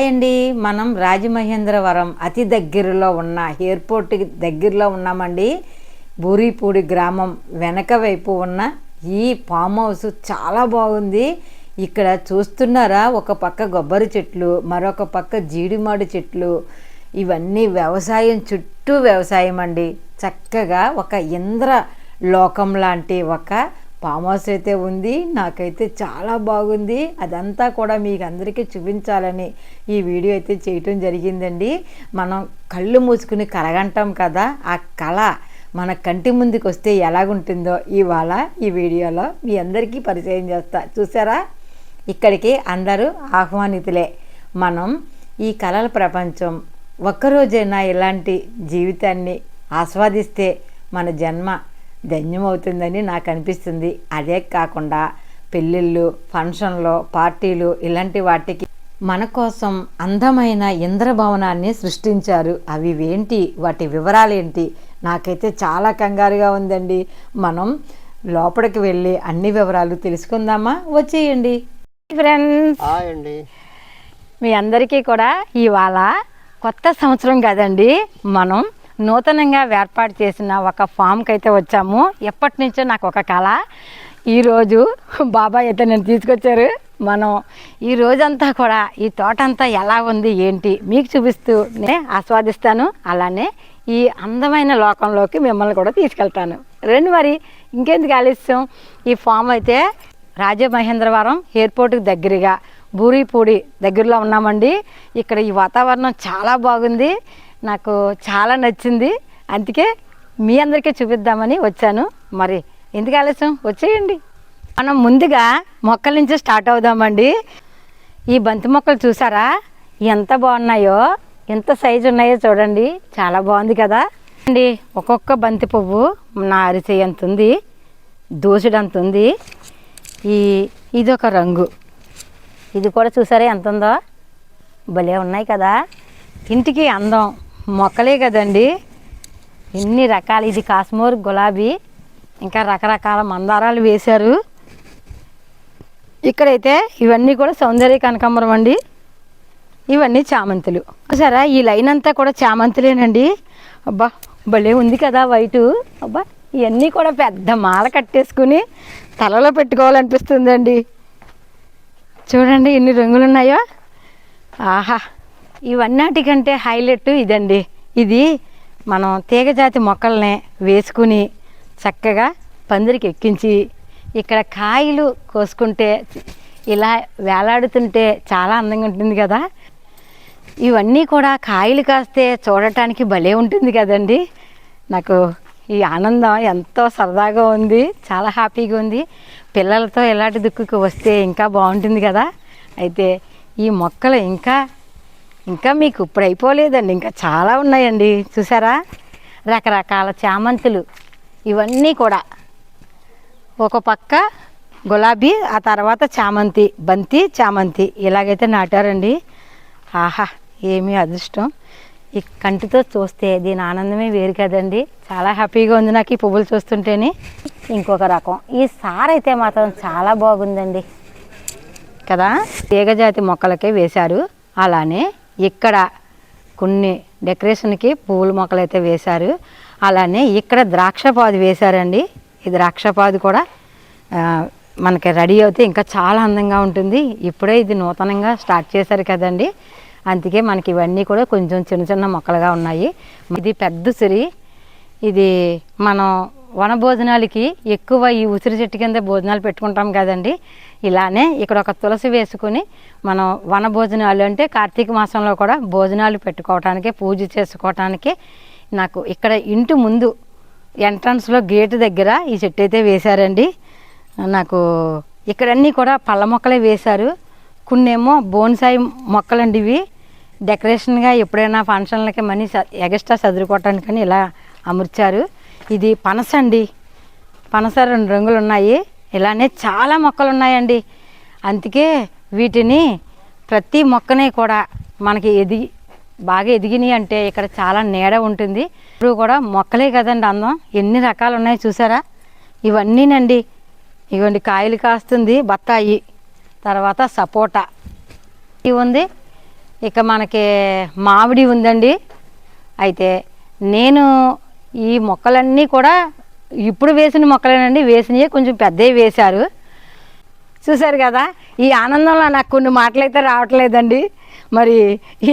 Hi అండి మనం రాజమహేంద్రవరం అతి దగ్గరలో ఉన్న ఎయిర్పోర్ట్కి దగ్గరలో ఉన్నామండి. బూరిపూడి గ్రామం వెనక వైపు ఉన్న ఈ ఫామ్ హౌస్ చాలా బాగుంది. ఇక్కడ చూస్తున్నారా? ఒక పక్క కొబ్బరి చెట్లు మరొక పక్క జీడిమాడి చెట్లు. ఇవన్నీ వ్యవసాయం చుట్టూ వ్యవసాయం అండి చక్కగా ఒక ఇంద్ర లోకం లాంటి ఒక ఫామ్ హౌస్ అయితే ఉంది నాకైతే చాలా బాగుంది. అదంతా కూడా మీకు అందరికీ చూపించాలని ఈ వీడియో అయితే చేయటం జరిగిందండి. మనం కళ్ళు మూసుకుని కలగంటాం కదా ఆ కళ మన కంటి ముందుకు వస్తే ఎలాగుంటుందో ఇవాళ ఈ వీడియోలో మీ అందరికీ పరిచయం చేస్తా. చూసారా? ఇక్కడికి అందరూ ఆహ్వానితులే. మనం ఈ కళల ప్రపంచం ఒక్కరోజైనా ఇలాంటి జీవితాన్ని ఆస్వాదిస్తే మన జన్మ ధన్యమవుతుందని నాకు అనిపిస్తుంది. అదే కాకుండా పెళ్ళిళ్ళు ఫంక్షన్లు పార్టీలు ఇలాంటి వాటికి మన కోసం అందమైన ఇంద్రభవనాన్ని సృష్టించారు. అవి ఏంటి? వాటి వివరాలు ఏంటి? నాకైతే చాలా కంగారుగా ఉందండి. మనం లోపలికి వెళ్ళి అన్ని వివరాలు తెలుసుకుందామా? వచ్చేయండి. ఫ్రెండ్స్ హాయ్ అండి. మీ అందరికీ కూడా ఇవాళ కొత్త సంవత్సరం కదండి. మనం నూతనంగా ఏర్పాటు చేసిన ఒక ఫామ్కి అయితే వచ్చాము. ఎప్పటి నుంచో నాకు ఒక కళ. ఈరోజు బాబాయ్ అయితే నేను తీసుకొచ్చారు. మనం ఈ రోజంతా కూడా ఈ తోట అంతా ఎలా ఉంది ఏంటి మీకు చూపిస్తూ నే ఆస్వాదిస్తాను. అలానే ఈ అందమైన లోకంలోకి మిమ్మల్ని కూడా తీసుకెళ్తాను. రండి మరి ఇంకెందుకు ఆలస్యం? ఈ ఫామ్ అయితే రాజమహేంద్రవరం ఎయిర్పోర్ట్కి దగ్గరగా బూరిపూడి దగ్గరలో ఉన్నామండి. ఇక్కడ ఈ వాతావరణం చాలా బాగుంది. నాకు చాలా నచ్చింది. అందుకే మీ అందరికీ చూపిద్దామని వచ్చాను. మరి ఎందుకు ఆలస్యం? వచ్చేయండి. మనం ముందుగా మొక్కల నుంచి స్టార్ట్ అవుదామండి. ఈ బంతి మొక్కలు చూసారా? ఎంత బాగున్నాయో ఎంత సైజు ఉన్నాయో చూడండి. చాలా బాగుంది కదా. అండి ఒక్కొక్క బంతి పువ్వు నా అరిసె ఉంది? దోసుడంత ఉంది? ఈ ఇది ఒక రంగు. ఇది కూడా చూసారా? ఎంత ఉందో? భలే ఉన్నాయి కదా. ఇంటికి అందం. మొక్కలే కదండి. ఎన్ని రకాలు. ఇది కాశ్మీర్ గులాబీ ఇంకా రకరకాల మందారాలు వేశారు. ఇక్కడైతే ఇవన్నీ కూడా సౌందర్య కనకాంబరం అండి. ఇవన్నీ చామంతులు. సరే ఈ లైన్ అంతా కూడా చామంతులేనండి. అబ్బా భలే ఉంది కదా వైటు. అబ్బా ఇవన్నీ కూడా పెద్ద మాల కట్టేసుకుని తలలో పెట్టుకోవాలనిపిస్తుందండి. చూడండి ఎన్ని రంగులు ఉన్నాయో ఆహా ఇవన్నిటికంటే హైలైట్ ఇదండి. ఇది మనం తీగజాతి మొక్కల్ని వేసుకుని చక్కగా పందిరికి ఎక్కించి ఇక్కడ కాయలు కోసుకుంటే ఇలా వేలాడుతుంటే చాలా అందంగా ఉంటుంది కదా. ఇవన్నీ కూడా కాయలు కాస్తే చూడటానికి భలే ఉంటుంది కదండి. నాకు ఈ ఆనందం ఎంతో సరదాగా ఉంది చాలా హ్యాపీగా ఉంది. పిల్లలతో ఇలాంటి దుక్కుకి వస్తే ఇంకా బాగుంటుంది కదా. అయితే ఈ మొక్కలు ఇంకా ఇంకా మీకు ఇప్పుడు అయిపోలేదండి ఇంకా చాలా ఉన్నాయండి. చూసారా? రకరకాల చామంతులు. ఇవన్నీ కూడా. ఒక పక్క గులాబీ ఆ తర్వాత చామంతి బంతి చామంతి. ఇలాగైతే నాటారండి. ఆహా ఏమీ అదృష్టం. ఈ కంటితో చూస్తే దీని ఆనందమే వేరు కదండి. చాలా హ్యాపీగా ఉంది నాకు ఈ పువ్వులు చూస్తుంటేనే. ఇంకొక రకం. ఈ సార్ అయితే మాత్రం చాలా బాగుందండి. కదా? తీగజాతి మొక్కలకే వేశారు. అలానే ఇక్కడ కొన్ని డెకరేషన్కి పువ్వుల మొక్కలు అయితే వేశారు. అలానే ఇక్కడ ద్రాక్షపాదు వేశారండి. ఈ ద్రాక్షపాదు కూడా మనకి రెడీ అవుతే ఇంకా చాలా అందంగా ఉంటుంది. ఇప్పుడే ఇది నూతనంగా స్టార్ట్ చేశారు కదండి. అందుకే మనకి ఇవన్నీ కూడా కొంచెం చిన్న చిన్న మొక్కలుగా ఉన్నాయి. ఇది పెద్ద సిరి. ఇది మనం వన భోజనాలకి ఎక్కువ ఈ ఉసిరి చెట్టు కింద భోజనాలు పెట్టుకుంటాం కదండి. ఇలానే ఇక్కడ ఒక తులసి వేసుకుని మనం వన భోజనాలు అంటే కార్తీక మాసంలో కూడా భోజనాలు పెట్టుకోవటానికి పూజ చేసుకోవటానికి నాకు ఇక్కడ ఇంటి ముందు ఎంట్రన్స్లో గేటు దగ్గర ఈ చెట్టు అయితే వేశారండి. నాకు ఇక్కడన్నీ కూడా పళ్ళ మొక్కలే వేశారు. కొన్నేమో బోన్సాయి మొక్కలండి ఇవి డెకరేషన్గా ఎప్పుడైనా ఫంక్షన్లకి మనీ ఎగస్ట్రా చదువుకోవటానికని ఇలా అమర్చారు. ఇది పనస అండి. పనస రెండు రంగులు ఉన్నాయి ఇలానే చాలా మొక్కలు ఉన్నాయండి అందుకే వీటిని ప్రతి మొక్కని కూడా మనకి ఎదిగి బాగా ఎదిగినాయి అంటే ఇక్కడ చాలా నీడ ఉంటుంది. ఇప్పుడు కూడా మొక్కలే కదండి అందం. ఎన్ని రకాలు ఉన్నాయో చూసారా? ఇవన్నీనండి. ఇవ్వండి కాయలు కాస్తుంది బత్తాయి తర్వాత సపోటా. ఇవి ఉంది. ఇక మనకి మామిడి ఉందండి. అయితే నేను ఈ మొక్కలన్నీ కూడా ఇప్పుడు వేసిన మొక్కలేనండి వేసినవి కొంచెం పెద్దవి వేశారు. చూశారు కదా ఈ ఆనందంలో నాకు కొన్ని మాటలైతే రావట్లేదండి. మరి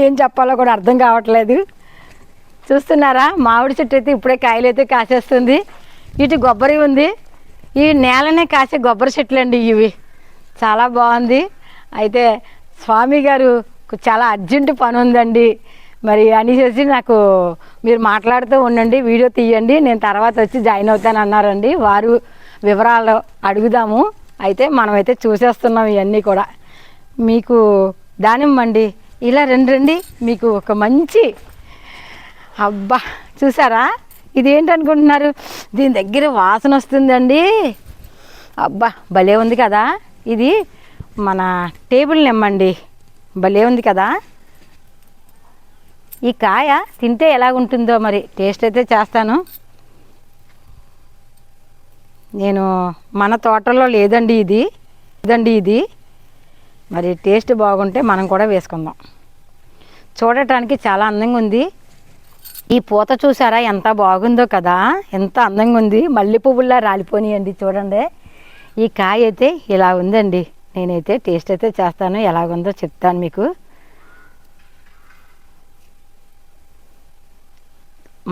ఏం చెప్పాలో కూడా అర్థం కావట్లేదు. చూస్తున్నారా మామిడి చెట్టు అయితే ఇప్పుడే కాయలు అయితే కాసేస్తుంది. ఇటు కొబ్బరి ఉంది. ఈ నేలనే కాసే కొబ్బరి చెట్లు అండి ఇవి. చాలా బాగుంది. అయితే స్వామి గారు చాలా అర్జెంటు పని ఉందండి మరి అనేసి నాకు మీరు మాట్లాడుతూ ఉండండి వీడియో తీయండి నేను తర్వాత వచ్చి జాయిన్ అవుతాను అన్నారండి. వారు వివరాలు అడుగుదాము. అయితే మనమైతే చూసేస్తున్నాం ఇవన్నీ కూడా. మీకు దానిమ్మండి ఇలా రండి రండి. మీకు ఒక మంచి అబ్బా చూసారా? ఇదేంటనుకుంటున్నారు దీని దగ్గర వాసన వస్తుందండి. అబ్బా భలే ఉంది కదా. ఇది మన టేబుల్ నిమ్మండి భలే ఉంది కదా. ఈ కాయ తింటే ఎలాగుంటుందో మరి టేస్ట్ అయితే చేస్తాను. నేను మన తోటలో లేదండి ఇది ఇదండి ఇది. మరి టేస్ట్ బాగుంటే మనం కూడా వేసుకుందాం. చూడటానికి చాలా అందంగా ఉంది. ఈ పూత చూసారా ఎంత బాగుందో కదా ఎంత అందంగా ఉంది. మల్లె పువ్వుల్లా రాలిపోనియండి చూడండి. ఈ కాయ అయితే ఇలా ఉందండి. నేనైతే టేస్ట్ అయితే చేస్తాను. ఎలాగుందో చెప్తాను మీకు.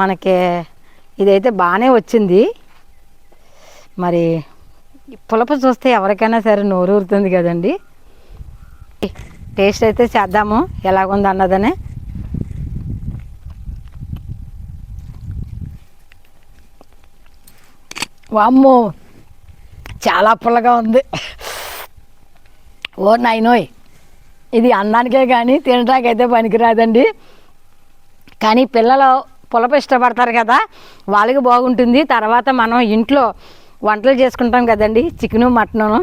మనకి ఇదైతే బాగానే వచ్చింది. మరి పులప చూస్తే ఎవరికైనా సరే నోరు ఊరుతుంది కదండి. టేస్ట్ అయితే చేద్దాము ఎలాగుంది అన్నదని. వామ్మో చాలా పుల్లగా ఉంది. ఓ నైనోయ్ ఇది అన్నానికే కానీ తినడానికైతే పనికిరాదండి. కానీ పిల్లలు పులప ఇష్టపడతారు కదా వాళ్ళకి బాగుంటుంది. తర్వాత మనం ఇంట్లో వంటలు చేసుకుంటాం కదండి చికెను మటను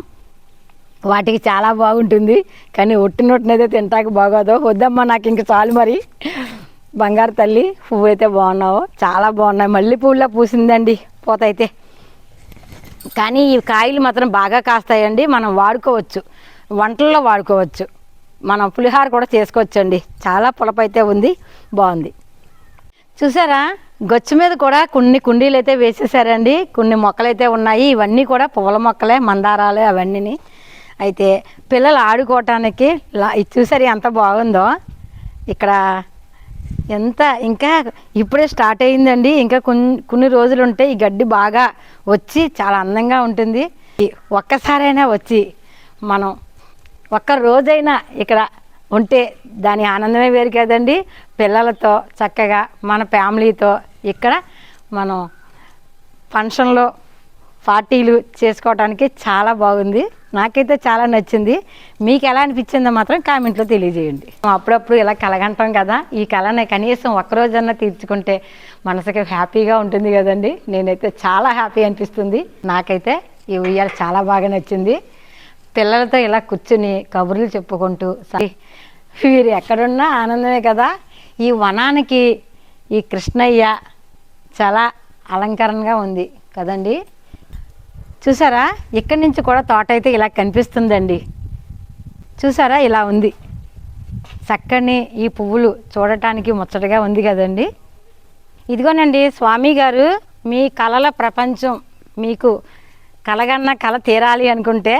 వాటికి చాలా బాగుంటుంది. కానీ ఒట్టినొట్టినైతే తింటాక బాగోదు. వద్దమ్మా నాకు ఇంక చాలు మరి. బంగారు తల్లి పువ్వు అయితే బాగున్నావు. చాలా బాగున్నాయి. మళ్ళీ పువ్వులా పూసిందండి పూత అయితే కానీ ఈ కాయలు మాత్రం బాగా కాస్తాయండి. మనం వాడుకోవచ్చు. వంటల్లో వాడుకోవచ్చు. మనం పులిహార కూడా చేసుకోవచ్చండి. చాలా పులపైతే ఉంది బాగుంది. చూసారా? గొచ్చు మీద కూడా కొన్ని కుండీలు అయితే వేసేసారండి. కొన్ని మొక్కలైతే ఉన్నాయి. ఇవన్నీ కూడా పువ్వుల మొక్కలే మందారాలే అవన్నీ అయితే పిల్లలు ఆడుకోవటానికి లా- చూసారు ఎంత బాగుందో? ఇక్కడ ఎంత ఇంకా ఇప్పుడే స్టార్ట్ అయిందండి ఇంకా కొన్ని కొన్ని రోజులు ఉంటే ఈ గడ్డి బాగా వచ్చి చాలా అందంగా ఉంటుంది. ఒక్కసారైనా వచ్చి మనం ఒక్క రోజైనా ఇక్కడ ఉంటే దాని ఆనందమే వేరు కదండి. పిల్లలతో చక్కగా మన ఫ్యామిలీతో ఇక్కడ మనం ఫంక్షన్లో పార్టీలు చేసుకోవడానికి చాలా బాగుంది. నాకైతే చాలా నచ్చింది. మీకు ఎలా అనిపించిందో మాత్రం కామెంట్లో తెలియజేయండి. అప్పుడప్పుడు ఇలా కలగంటాం కదా. ఈ కళని కనీసం ఒక్కరోజన్నా తీర్చుకుంటే మనసుకి హ్యాపీగా ఉంటుంది కదండి. నేనైతే చాలా హ్యాపీ అనిపిస్తుంది. నాకైతే ఈ ఉయ్యాల చాలా బాగా నచ్చింది. పిల్లలతో ఇలా కూర్చుని కబుర్లు చెప్పుకుంటూ వీరు ఎక్కడున్నా ఆనందమే కదా. ఈ వనానికి ఈ కృష్ణయ్య చాలా అలంకరణగా ఉంది కదండి. చూసారా? ఇక్కడి నుంచి కూడా తోట అయితే ఇలా కనిపిస్తుందండి. చూసారా? ఇలా ఉంది. చక్కని ఈ పువ్వులు చూడటానికి ముచ్చటగా ఉంది కదండి. ఇదిగోనండి స్వామి గారు మీ కళల ప్రపంచం మీకు కలగన్న కళ తీరాలి అనుకుంటే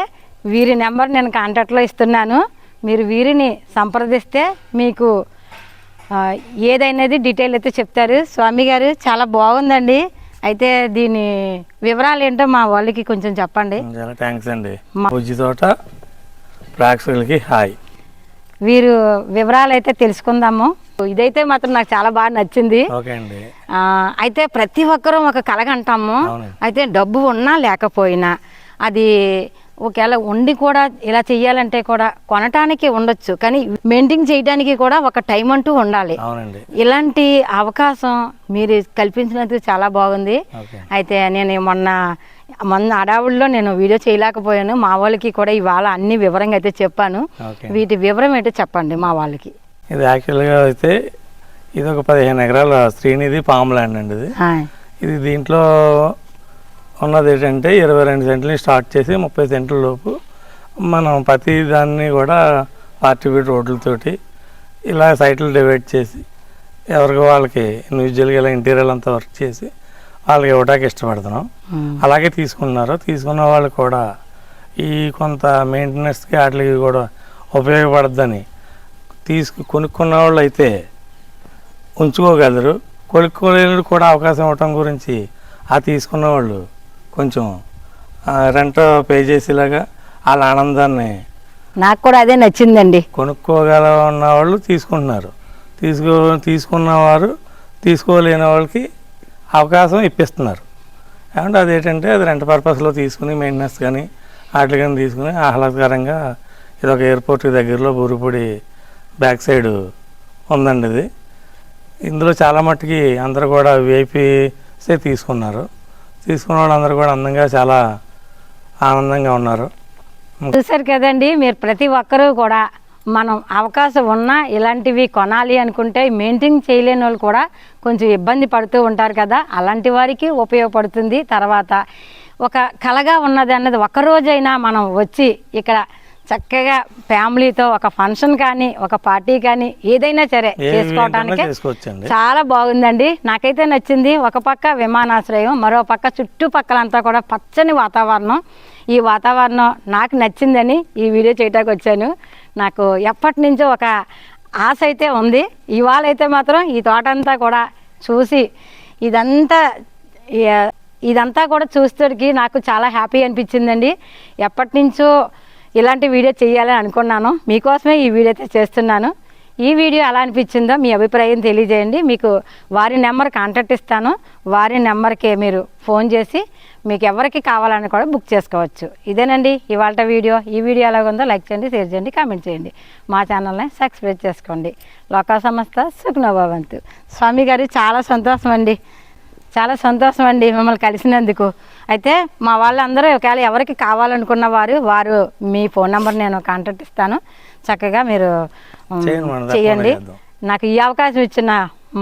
వీరి నెంబర్ నేను కాంటాక్ట్లో ఇస్తున్నాను. మీరు వీరిని సంప్రదిస్తే మీకు ఏదైనది డీటెయిల్ అయితే చెప్తారు. స్వామి గారు చాలా బాగుందండి. అయితే దీని వివరాలు ఏంటో మా వాళ్ళకి కొంచెం చెప్పండి. థ్యాంక్స్ అండి. బుజ్జి తోట ప్రేక్షకులకి హాయ్. వీరు వివరాలు అయితే తెలుసుకుందాము. ఇదైతే మాత్రం నాకు చాలా బాగా నచ్చింది. అయితే ప్రతి ఒక్కరూ ఒక కలగంటాము. అయితే డబ్బు ఉన్నా లేకపోయినా అది ఒకవేళ ఉండి కూడా ఇలా చెయ్యాలంటే కూడా కొనటానికి ఉండొచ్చు కానీ మెయింటైన్ చేయడానికి కూడా ఒక టైం అంటూ ఉండాలి. ఇలాంటి అవకాశం మీరు కల్పించినందుకు చాలా బాగుంది. అయితే నేను మొన్న మొన్న అడావుల్లో నేను వీడియో చేయలేకపోయాను. మా వాళ్ళకి కూడా ఇవాళ అన్ని వివరంగా అయితే చెప్పాను. వీటి వివరం ఏంటో చెప్పండి మా వాళ్ళకి. ఇది యాక్చువల్గా అయితే ఇది ఒక పదిహేను ఎకరాల శ్రీనిధి పామ్ ల్యాండ్ అండి ఇది. ఇది దీంట్లో ఉన్నది ఏంటంటే ఇరవై రెండు సెంట్లు స్టార్ట్ చేసి ముప్పై సెంట్ల లోపు మనం ప్రతి దాన్ని కూడా పార్టీ బీట్ రోడ్లతోటి ఇలా సైట్లు డివైడ్ చేసి ఎవరికి వాళ్ళకి ఇండివిజువల్గా ఇలా ఇంటీరియర్ అంతా వర్క్ చేసి వాళ్ళకి ఇవ్వడానికి ఇష్టపడుతున్నాం. అలాగే తీసుకున్నారు తీసుకున్న వాళ్ళు కూడా ఈ కొంత మెయింటెనెన్స్కి వాటికి కూడా ఉపయోగపడద్దని తీసుకు కొనుక్కున్న వాళ్ళు అయితే ఉంచుకోగలరు కొనుక్కోలేని కూడా అవకాశం ఇవ్వటం గురించి ఆ తీసుకున్న వాళ్ళు కొంచెం రెంట్ పే చేసేలాగా వాళ్ళ ఆనందాన్ని నాకు కూడా అదే నచ్చిందండి. కొనుక్కోగల ఉన్న వాళ్ళు తీసుకుంటున్నారు. తీసుకో తీసుకున్న వారు తీసుకోలేని వాళ్ళకి అవకాశం ఇప్పిస్తున్నారు. ఏమంటే అదేంటంటే అది రెంట్ పర్పస్లో తీసుకుని మెయింటెనెన్స్ కానీ వాటి కానీ తీసుకుని ఆహ్లాదకరంగా ఇది ఒక ఎయిర్పోర్ట్ దగ్గరలో బూరుపూడి బ్యాక్ సైడ్ ఉందండి ఇది. ఇందులో చాలా మట్టుకి అందరూ కూడా విఐపీసే తీసుకున్నారు. తీసుకున్న వాళ్ళందరూ కూడా అందంగా చాలా ఆనందంగా ఉన్నారు. చూసారు కదండి మీరు ప్రతి ఒక్కరూ కూడా మనం అవకాశం ఉన్నా ఇలాంటివి కొనాలి అనుకుంటే మెయింటైన్ చేయలేని వాళ్ళు కూడా కొంచెం ఇబ్బంది పడుతూ ఉంటారు కదా అలాంటి వారికి ఉపయోగపడుతుంది. తర్వాత ఒక కలగా ఉన్నది అన్నది ఒక్కరోజైనా మనం వచ్చి ఇక్కడ చక్కగా ఫ్యామిలీతో ఒక ఫంక్షన్ కానీ ఒక పార్టీ కానీ ఏదైనా సరే చేసుకోవటానికి. చాలా బాగుందండి. నాకైతే నచ్చింది ఒక పక్క విమానాశ్రయం మరో పక్క చుట్టుపక్కలంతా కూడా పచ్చని వాతావరణం. ఈ వాతావరణం నాకు నచ్చిందని ఈ వీడియో చేయటానికి వచ్చాను. నాకు ఎప్పటి నుంచో ఒక ఆశ అయితే ఉంది. ఇవాళ అయితే మాత్రం ఈ తోటంతా కూడా చూసి ఇదంతా ఇదంతా కూడా చూసేసరికి నాకు చాలా హ్యాపీ అనిపించిందండి. ఎప్పటి నుంచో ఇలాంటి వీడియో చేయాలని అనుకున్నాను. మీకోసమే ఈ వీడియో అయితే చేస్తున్నాను. ఈ వీడియో ఎలా అనిపించిందో మీ అభిప్రాయం తెలియజేయండి. మీకు వారి నెంబర్ కాంటాక్ట్ ఇస్తాను. వారి నెంబర్కి మీరు ఫోన్ చేసి మీకు ఎవరికి కావాలని కూడా బుక్ చేసుకోవచ్చు. ఇదేనండి ఇవాళ వీడియో. ఈ వీడియో ఎలాగుందో లైక్ చేయండి షేర్ చేయండి కామెంట్ చేయండి. మా ఛానల్ని సబ్స్క్రైబ్ చేసుకోండి. లోకా సంస్థ సుఖ్నభవంతు. స్వామి గారు చాలా సంతోషం అండి చాలా సంతోషం అండి మిమ్మల్ని కలిసినందుకు. అయితే మా వాళ్ళందరూ ఒకవేళ ఎవరికి కావాలనుకున్న వారు వారు మీ ఫోన్ నెంబర్ నేను కాంటాక్ట్ ఇస్తాను. చక్కగా మీరు చేయండి. నాకు ఈ అవకాశం ఇచ్చిన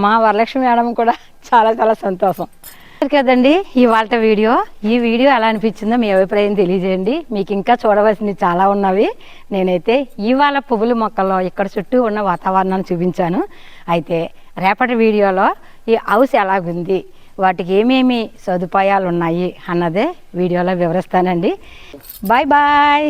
మా వరలక్ష్మి మేడం కూడా చాలా చాలా సంతోషం. కదండి ఇవాళ వీడియో. ఈ వీడియో ఎలా అనిపించిందో మీ అభిప్రాయం తెలియజేయండి. మీకు ఇంకా చూడవలసినవి చాలా ఉన్నవి. నేనైతే ఇవాళ పువ్వుల మొక్కల్లో ఇక్కడ చుట్టూ ఉన్న వాతావరణాన్ని చూపించాను. అయితే రేపటి వీడియోలో ఈ హౌస్ ఎలాగుంది? వాటికి ఏమేమి సదుపాయాలు ఉన్నాయి అన్నదే వీడియోలో వివరిస్తానండి. Bye bye